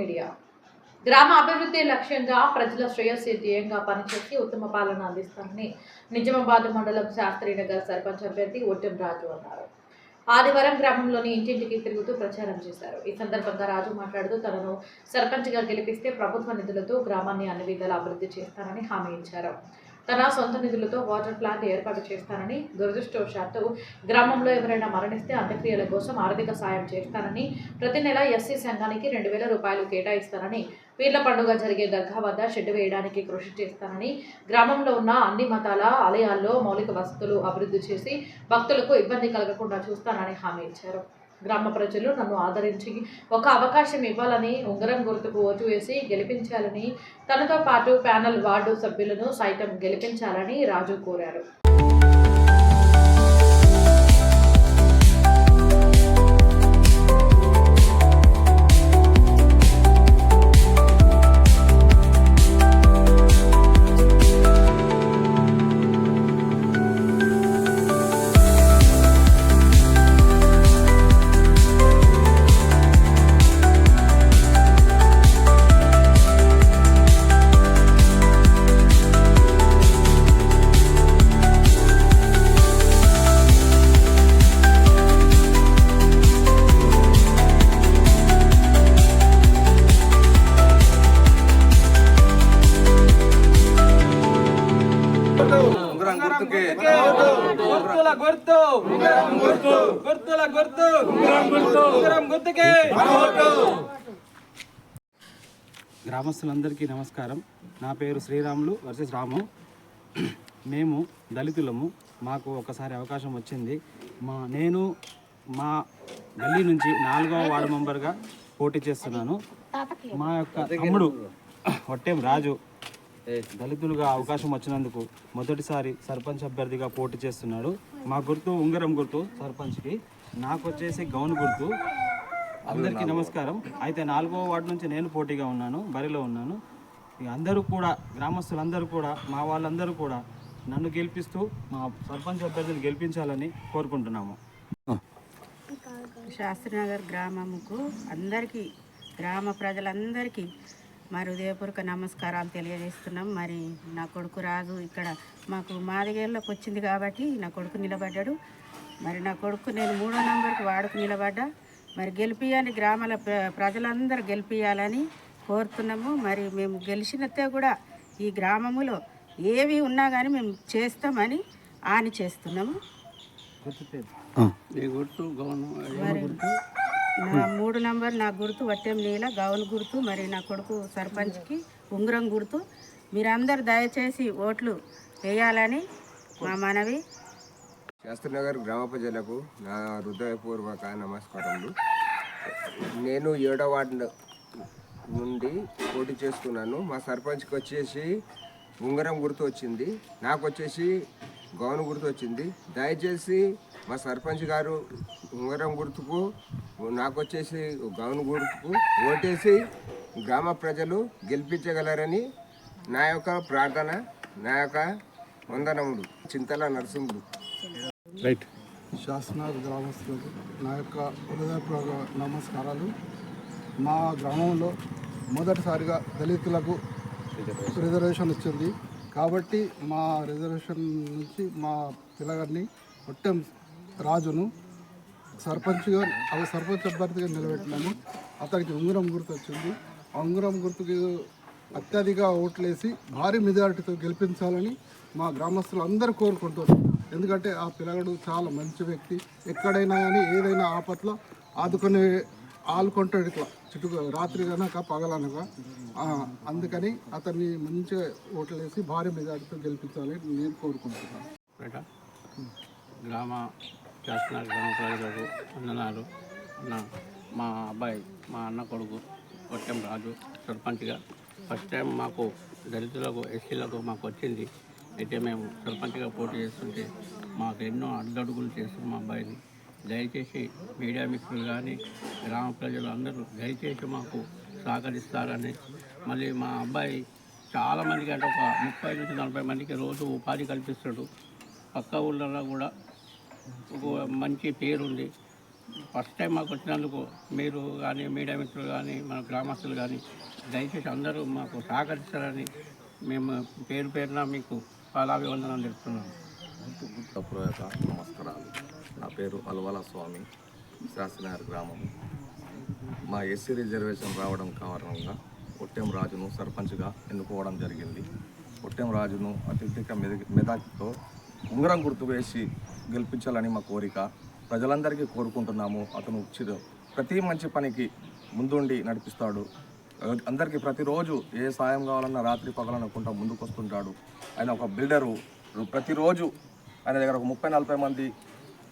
Media. గ్రామ అభివృద్ధి లక్ష్యంగా ప్రజల శ్రేయస్సు ధ్యేయంగా పనిచేసి ఉత్తమ పాలన అందిస్తామని నిజామాబాద్ మండలం శాస్త్రీనగర్ సర్పంచ్ అభ్యర్థి ఒట్టెం రాజు అన్నారు. ఆదివారం గ్రామంలోని ఇంటింటికి తిరుగుతూ ప్రచారం చేశారు. ఈ సందర్భంగా రాజు మాట్లాడుతూ తనను సర్పంచ్గా గెలిపిస్తే ప్రభుత్వ నిధులతో గ్రామాన్ని అన్ని విధాలు అభివృద్ధి చేస్తానని హామీ ఇచ్చారు. తన సొంత నిధులతో వాటర్ ప్లాంట్ ఏర్పాటు చేస్తానని దురదృష్టవశాత్తు గ్రామంలో ఎవరైనా మరణిస్తే అంత్యక్రియల కోసం ఆర్థిక సాయం చేస్తానని ప్రతి నెల ఎస్సీ సంఘానికి రెండు వేల రూపాయలు కేటాయిస్తానని పీర్ల పండుగ జరిగే దర్గా వద్ద షెడ్ వేయడానికి కృషి చేస్తానని గ్రామంలో ఉన్న అన్ని మతాల ఆలయాల్లో మౌలిక వసతులు అభివృద్ధి చేసి భక్తులకు ఇబ్బంది కలగకుండా చూస్తానని హామీ ఇచ్చారు. గ్రామ ప్రజలు నన్ను ఆదరించి ఒక అవకాశం ఇవ్వాలని ఉంగరం గుర్తుకు ఓటు వేసి గెలిపించాలని తనతో పాటు ప్యానల్ వార్డు సభ్యులను సైతం గెలిపించాలని రాజు కోరారు. ఉంగరం గుర్తుకే. గుర్తుల గుర్తు. గుర్తుల గుర్తు. ఉంగరం గుర్తుకే. గ్రామస్తులందరికీ నమస్కారం. నా పేరు శ్రీరాములు వర్సెస్ రాము. మేము దళితులము. మాకు ఒకసారి అవకాశం వచ్చింది. మా నేను మా గల్లీ నుంచి నాలుగవ వార్డు మెంబర్గా పోటీ చేస్తున్నాను. మా యొక్క తమ్ముడు వట్టేం రాజు. దళితులుగా అవకాశం వచ్చినందుకు మొదటిసారి సర్పంచ్ అభ్యర్థిగా పోటీ చేస్తున్నాడు. మా గుర్తు ఉంగరం గుర్తు సర్పంచ్కి. నాకు వచ్చేసి గౌన్ గుర్తు. అందరికీ నమస్కారం. అయితే నాలుగో వార్డు నుంచి నేను పోటీగా ఉన్నాను బరిలో ఉన్నాను. ఇక అందరూ కూడా గ్రామస్తులందరూ కూడా మా వాళ్ళందరూ కూడా నన్ను గెలిపిస్తూ మా సర్పంచ్ అభ్యర్థిని గెలిపించాలని కోరుకుంటున్నాము. శాస్త్రినగర్ గ్రామముకు అందరికీ గ్రామ ప్రజలందరికీ మరి హృదయపూర్వక నమస్కారాలు తెలియజేస్తున్నాం. మరి నా కొడుకు రాజు ఇక్కడ మాకు మాదిగేళ్ళకి వచ్చింది కాబట్టి నా కొడుకు నిలబడ్డాడు. మరి నా కొడుకు నేను మూడో నంబర్కి వాడుకు నిలబడ్డా. మరి గెలిపియాలని గ్రామాల ప్ర- ప్రజలందరూ గెలిపియాలని కోరుతున్నాము. మరి మేము గెలిచినతే కూడా ఈ గ్రామములో ఏవి ఉన్నా కానీ మేము చేస్తామని ఆని చేస్తున్నాము. మరి నా మూడు నంబర్ నా గుర్తు వట్టెం నీల గౌన్ గుర్తు మరి నా కొడుకు సర్పంచ్కి ఉంగరం గుర్తు. మీరందరూ దయచేసి ఓట్లు వేయాలని మా మనవి. శాస్త్రనగర్ గ్రామ ప్రజలకు నా హృదయపూర్వక నమస్కారములు. నేను ఏడో వార్డు నుండి పోటీ చేస్తున్నాను. మా సర్పంచ్కి వచ్చేసి ఉంగరం గుర్తు వచ్చింది. నాకు వచ్చేసి గౌన్ గుర్తు వచ్చింది. దయచేసి మా సర్పంచ్ గారు ఉంగరం గుర్తుకు నాకు వచ్చేసి గౌన్ గుర్తుకు ఓటేసి గ్రామ ప్రజలు గెలిపించగలరని నా యొక్క ప్రార్థన నా యొక్క వందనములు. చింతల నరసింహుడు. రైట్. శాసనాథ్ గ్రామస్తులకు నా యొక్క హృదయపూర్వక నమస్కారాలు. మా గ్రామంలో మొదటిసారిగా దళితులకు రిజర్వేషన్ వచ్చింది. కాబట్టి మా రిజర్వేషన్ నుంచి మా పిల్లగాడిని ఒట్టెం రాజును సర్పంచ్గా అలా సర్పంచ్ అభ్యర్థిగా నిలబెట్టినాము. అతనికి ఉంగరం గుర్తు వచ్చింది ఆ ఉంగరం గుర్తుకి అత్యధిక ఓట్లేసి భారీ మెజారిటీతో గెలిపించాలని మా గ్రామస్తులు అందరూ కోరుకుంటున్నారు. ఎందుకంటే ఆ పిల్లగాడు చాలా మంచి వ్యక్తి. ఎక్కడైనా కానీ ఏదైనా ఆపత్లో ఆదుకునే ఆలుకుంటాడు ఇట్లా. చుట్టూ రాత్రి కనుక పగలనక అందుకని అతన్ని మంచిగా ఓట్లేసి భారీ మెజారిటీతో గెలిపించాలని నేను కోరుకుంటున్నాను. గ్రామ చేస్తున్నారు. గ్రామ ప్రజలకు వందనాలు. నా మా అబ్బాయి మా అన్న కొడుకు కొట్టం రాజు సర్పంచ్గా. ఫస్ట్ టైం మాకు దళితులకు ఎస్సీలకు మాకు వచ్చింది. అయితే మేము సర్పంచ్గా పోటీ చేస్తుంటే మాకు ఎన్నో అడ్డడుగులు చేస్తున్న మా అబ్బాయిని. దయచేసి మీడియా మిత్రులు కానీ గ్రామ ప్రజలు అందరూ దయచేసి మాకు సహకరిస్తారని. మళ్ళీ మా అబ్బాయి చాలామందికి అంటే ఒక ముప్పై నుంచి నలభై మందికి రోజు ఉపాధి కల్పిస్తాడు. పక్క ఊళ్ళలో కూడా ఒక మంచి పేరుంది. ఫస్ట్ టైం మాకు వచ్చినందుకు మీరు కానీ మీడియా మిత్రులు కానీ మన గ్రామస్తులు కానీ దయచేసి అందరూ మాకు సహకరిస్తారని మేము పేరు పేరున మీకు పాలాభివందనం తెలుపుతున్నాం. పూర్వక నమస్కారాలు. నా పేరు అల్వాల స్వామి శాస్త్రనగర్ గ్రామం. మా ఎస్సీ రిజర్వేషన్ రావడం కారణంగా ఒట్టెం రాజును సర్పంచ్గా ఎన్నుకోవడం జరిగింది. ఒట్టెం రాజును అత్యధిక మెద- మెదక్తో ఉంగరం గుర్తు వేసి గెలిపించాలని మా కోరిక. ప్రజలందరికీ కోరుకుంటున్నాము. అతను ప్రతి మంచి పనికి ముందుండి నడిపిస్తాడు. అందరికీ ప్రతిరోజు ఏ సాయం కావాలన్నా రాత్రి పగలనుకుంటా ముందుకు వస్తుంటాడు ఆయన ఒక బిల్డరు. ప్రతిరోజు ఆయన దగ్గర ఒక ముప్పై నలభై మంది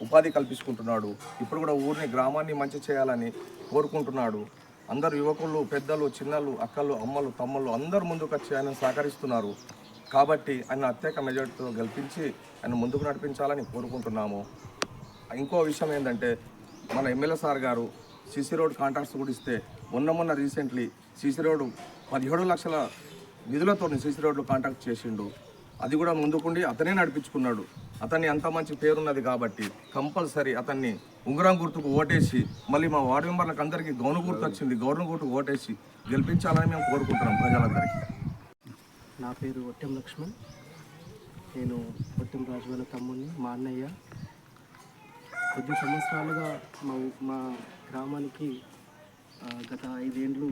ఉపాధి కల్పించుకుంటున్నాడు. ఇప్పుడు కూడా ఊరిని గ్రామాన్ని మంచి చేయాలని కోరుకుంటున్నాడు. అందరు యువకులు పెద్దలు చిన్నలు అక్కలు అమ్మలు తమ్ముళ్ళు అందరూ ముందుకు వచ్చి ఆయన సహకరిస్తున్నారు. కాబట్టి ఆయన అత్యక మెజార్టీతో గెలిపించి ఆయన ముందుకు నడిపించాలని కోరుకుంటున్నాము. ఇంకో విషయం ఏంటంటే మన ఎమ్మెల్యే సార్ గారు సీసీ రోడ్ కాంట్రాక్ట్స్ కూడా ఇస్తే మొన్న మొన్న రీసెంట్లీ సీసీ రోడ్డు పదిహేడు లక్షల నిధులతో సిసి రోడ్లు కాంట్రాక్ట్ చేసిండు. అది కూడా ముందుకుండి అతనే నడిపించుకున్నాడు. అతన్ని అంత మంచి పేరున్నది కాబట్టి కంపల్సరీ అతన్ని ఉంగరం గుర్తుకు ఓటేసి మళ్ళీ మా వార్డు మెంబర్లకు అందరికీ గౌను గుర్తు వచ్చింది గౌరవ గుర్తుకు ఓటేసి గెలిపించాలని మేము కోరుకుంటున్నాం ప్రజలందరికీ. నా పేరు ఒట్టెం లక్ష్మణ్. నేను ఒట్టెం రాజు తమ్ముడిని మా అన్నయ్య. కొద్ది సంవత్సరాలుగా మా మా గ్రామానికి గత ఐదేండ్లు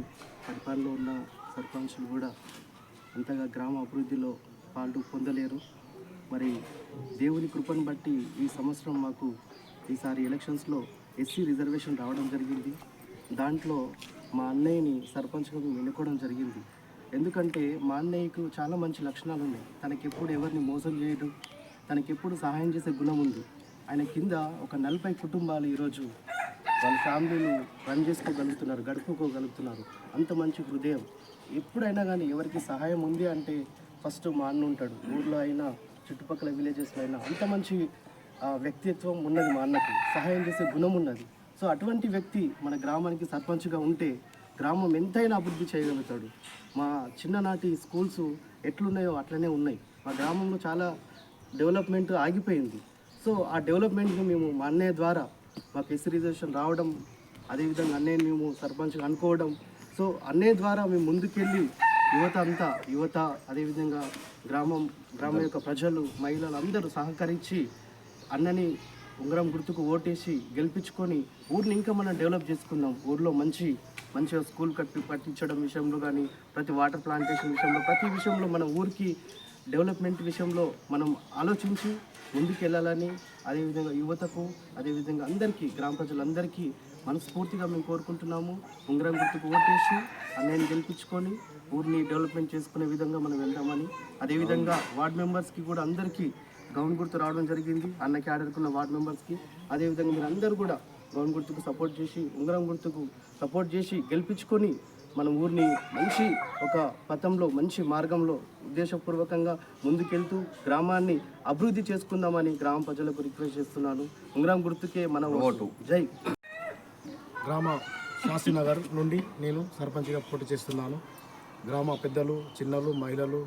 పరిపాలనలో ఉన్న సర్పంచులు కూడా అంతగా గ్రామ అభివృద్ధిలో పాల్గొ పొందలేరు. మరి దేవుని కృపను బట్టి ఈ సంవత్సరం మాకు ఈసారి ఎలక్షన్స్లో ఎస్సీ రిజర్వేషన్ రావడం జరిగింది. దాంట్లో మా అన్నయ్యని సర్పంచ్గా ఎన్నుకోవడం జరిగింది. ఎందుకంటే మా అన్నయ్యకు చాలా మంచి లక్షణాలు ఉన్నాయి. తనకి ఎప్పుడు ఎవరిని మోసం చేయడు. తనకి ఎప్పుడు సహాయం చేసే గుణం ఉంది. ఆయన కింద ఒక నలభై కుటుంబాలు ఈరోజు వాళ్ళ ఫ్యామిలీలు రన్ చేసుకోగలుగుతున్నారు గడుపుకోగలుగుతున్నారు. అంత మంచి హృదయం. ఎప్పుడైనా కానీ ఎవరికి సహాయం ఉంది అంటే ఫస్ట్ మా అన్న ఉంటాడు. ఊర్లో అయినా చుట్టుపక్కల విలేజెస్లో అయినా అంత మంచి వ్యక్తిత్వం ఉన్నది మా అన్నకి సహాయం చేసే గుణం ఉన్నది. సో అటువంటి వ్యక్తి మన గ్రామానికి సర్పంచ్గా ఉంటే గ్రామం ఎంతైనా అభివృద్ధి చేయగలుగుతాడు. మా చిన్ననాటి స్కూల్స్ ఎట్లున్నాయో అట్లనే ఉన్నాయి. మా గ్రామంలో చాలా డెవలప్మెంట్ ఆగిపోయింది. సో ఆ డెవలప్మెంట్ని మేము మా అన్నయ్య ద్వారా మాకు ఎస్సీ రిజర్వేషన్ రావడం అదేవిధంగా అన్నయ్యని మేము సర్పంచ్గా అనుకోవడం. సో అన్నయ్య ద్వారా మేము ముందుకెళ్ళి యువత అంతా యువత అదేవిధంగా గ్రామం గ్రామం యొక్క ప్రజలు మహిళలు అందరూ సహకరించి అన్నని ఉంగరం గుర్తుకు ఓటేసి గెలిపించుకొని ఊరిని ఇంకా మనం డెవలప్ చేసుకుందాం. ఊర్లో మంచి మంచిగా స్కూల్ కట్టి కట్టించడం విషయంలో కానీ ప్రతి వాటర్ ప్లాంటేషన్ విషయంలో ప్రతి విషయంలో మన ఊరికి డెవలప్మెంట్ విషయంలో మనం ఆలోచించి ముందుకెళ్ళాలని అదేవిధంగా యువతకు అదేవిధంగా అందరికీ గ్రామ ప్రజలందరికీ మనస్ఫూర్తిగా మేము కోరుకుంటున్నాము. ఉంగరం గుర్తుకు ఓటేసి అన్నయ్యని గెలిపించుకొని ఊరిని డెవలప్మెంట్ చేసుకునే విధంగా మనం వెళ్దామని అదేవిధంగా వార్డ్ మెంబర్స్కి కూడా అందరికీ గౌన్ గుర్తు రావడం జరిగింది. అన్నకి ఆడుకున్న వార్డ్ మెంబర్స్కి అదేవిధంగా మీరు అందరూ కూడా గౌన్ గుర్తుకు సపోర్ట్ చేసి ఉంగరం గుర్తుకు సపోర్ట్ చేసి గెలిపించుకొని మన ఊరిని మంచి ఒక పథంలో మంచి మార్గంలో ఉద్దేశపూర్వకంగా ముందుకెళ్తూ గ్రామాన్ని అభివృద్ధి చేసుకుందామని గ్రామ ప్రజలకు రిక్వెస్ట్ చేస్తున్నాను. ఉంగరం గుర్తుకే మన ఓటు. జై. గ్రామ శాస్త్రీనగర్ నుండి నేను సర్పంచ్గా పోటీ చేస్తున్నాను. గ్రామ పెద్దలు చిన్నలు మహిళలు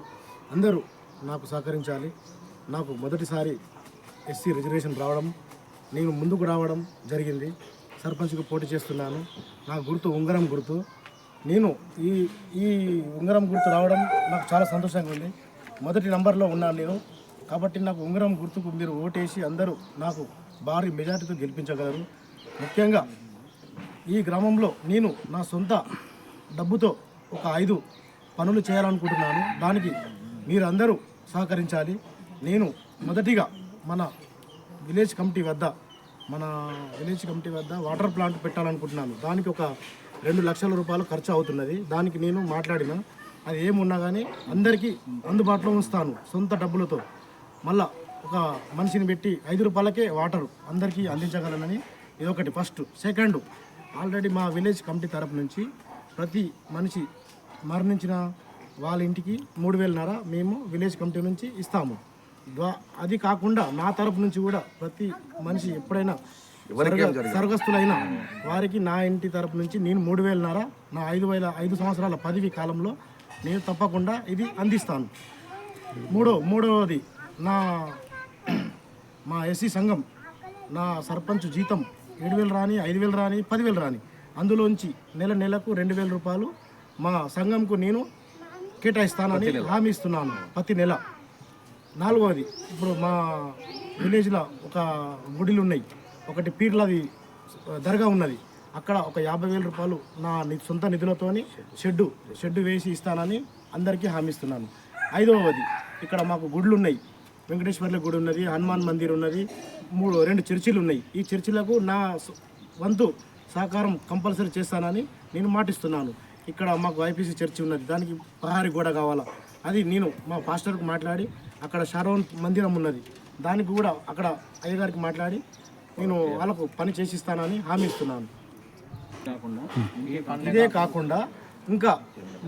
అందరూ నాకు సహకరించాలి. నాకు మొదటిసారి ఎస్సీ రిజర్వేషన్ రావడం నేను ముందుకు రావడం జరిగింది. సర్పంచ్కి పోటీ చేస్తున్నాను. నా గుర్తు ఉంగరం గుర్తు. నేను ఈ ఈ ఉంగరం గుర్తు రావడం నాకు చాలా సంతోషంగా ఉంది. మొదటి నంబర్లో ఉన్నాను నేను. కాబట్టి నాకు ఉంగరం గుర్తుకు మీరు ఓటేసి అందరూ నాకు భారీ మెజార్టీతో గెలిపించగలరు. ముఖ్యంగా ఈ గ్రామంలో నేను నా సొంత డబ్బుతో ఒక ఐదు పనులు చేయాలనుకుంటున్నాను. దానికి మీరందరూ సహకరించాలి. నేను మొదటిగా మన విలేజ్ కమిటీ వద్ద మన విలేజ్ కమిటీ వద్ద వాటర్ ప్లాంట్ పెట్టాలనుకుంటున్నాను. దానికి ఒక రెండు లక్షల రూపాయలు ఖర్చు అవుతున్నది. దానికి నేను మాట్లాడిన అది ఏమున్నా కానీ అందరికీ అందుబాటులో ఉంచుతాను సొంత డబ్బులతో. మళ్ళా ఒక మనిషిని పెట్టి ఐదు రూపాయలకే వాటర్ అందరికీ అందించగలనని ఇదొకటి ఫస్ట్. సెకండ్. ఆల్రెడీ మా విలేజ్ కమిటీ తరపు నుంచి ప్రతి మనిషి మరణించిన వాళ్ళ ఇంటికి మూడు వేలన్నర మేము విలేజ్ కమిటీ నుంచి ఇస్తాము. అది కాకుండా నా తరపు నుంచి కూడా ప్రతి మనిషి ఎప్పుడైనా స్వర్గస్థులైన వారికి నా ఇంటి తరపు నుంచి నేను మూడు వేలన్నర నా ఐదు వేల ఐదు సంవత్సరాల పదవి కాలంలో నేను తప్పకుండా ఇది అందిస్తాను. మూడో మూడవది నా మా ఎస్సీ సంఘం నా సర్పంచ్ జీతం ఏడు వేలు రాని ఐదు వేలు రాని పదివేలు రాని అందులోంచి నెల నెలకు రెండు వేల రూపాయలు మా సంఘంకు నేను కేటాయిస్తానని హామీ ఇస్తున్నాను. ప్రతి నెల. నాలుగవది. ఇప్పుడు మా విలేజ్లో ఒక గుడిలు ఉన్నాయి. ఒకటి పీర్లది దర్గా ఉన్నది. అక్కడ ఒక యాభై వేల రూపాయలు నా ని- సొంత నిధులతోని షెడ్డు షెడ్డు వేసి ఇస్తానని అందరికీ హామీ ఇస్తున్నాను. ఐదవది ఇక్కడ మాకు గుడులు ఉన్నాయి వెంకటేశ్వర్ల గుడి ఉన్నది హనుమాన్ మందిర్ ఉన్నది మూడు రెండు చర్చిలు ఉన్నాయి. ఈ చర్చిలకు నా వంతు సహకారం కంపల్సరీ చేస్తానని నేను మాటిస్తున్నాను. ఇక్కడ మాకు ఐపీసీ చర్చి ఉన్నది. దానికి ప్రహారీ గోడ కావాలా? అది నేను మా పాస్టర్కు మాట్లాడి అక్కడ షారోన్ మందిరం ఉన్నది. దానికి కూడా అక్కడ అయ్యగారికి మాట్లాడి నేను వాళ్ళకు పని చేసిస్తానని హామీ ఇస్తున్నాను. ఇదే కాకుండా ఇంకా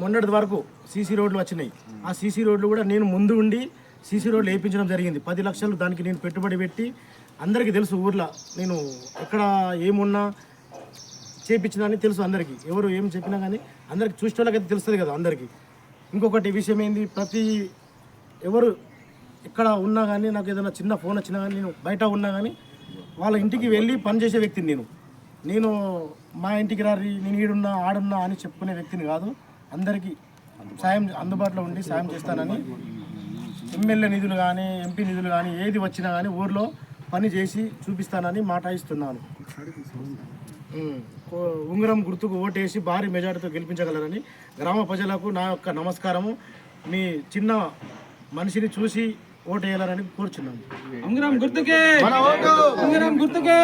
మొన్నటి వరకు సీసీ రోడ్లు వచ్చినాయి. ఆ సీసీ రోడ్లు కూడా నేను ముందు ఉండి సీసీ రోడ్లు వేయించడం జరిగింది. పది లక్షలు దానికి నేను పెట్టుబడి పెట్టి అందరికీ తెలుసు ఊర్లో నేను ఎక్కడ ఏమున్నా చేపించిందని తెలుసు అందరికీ. ఎవరు ఏం చెప్పినా కానీ అందరికి చూసిన వాళ్ళకైతే తెలుస్తుంది కదా అందరికీ. ఇంకొకటి విషయం ఏంది ప్రతి ఎవరు ఎక్కడ ఉన్నా కానీ నాకు ఏదైనా చిన్న ఫోన్ వచ్చినా కానీ నేను బయట ఉన్నా కానీ వాళ్ళ ఇంటికి వెళ్ళి పనిచేసే వ్యక్తిని నేను. నేను మా ఇంటికి రారి నేను ఈడున్నా ఆడున్నా అని చెప్పుకునే వ్యక్తిని కాదు. అందరికీ సాయం అందుబాటులో ఉండి సాయం చేస్తానని. ఎమ్మెల్యే నిధులు కానీ ఎంపీ నిధులు కానీ ఏది వచ్చినా కానీ ఊర్లో పని చేసి చూపిస్తానని మాట ఇస్తున్నాను. ఉంగరం గుర్తుకు ఓటేసి భారీ మెజార్టీతో గెలిపించగలరని గ్రామ ప్రజలకు నా యొక్క నమస్కారము. మీ చిన్న మనిషిని చూసి ఓటేయాలని కోరుచున్నాను ఉంగరం గుర్తుకే. ఉంగరం గుర్తుకే.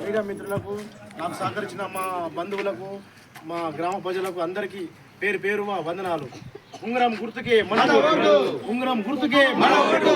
మీడియా మిత్రులకు నాకు సహకరించిన మా బంధువులకు మా గ్రామ ప్రజలకు అందరికీ పేరు పేరు మా వందనాలు. ఉంగరం గుర్తుకే మన ఓటు. ఉంగరం గుర్తుకే మన ఓటు.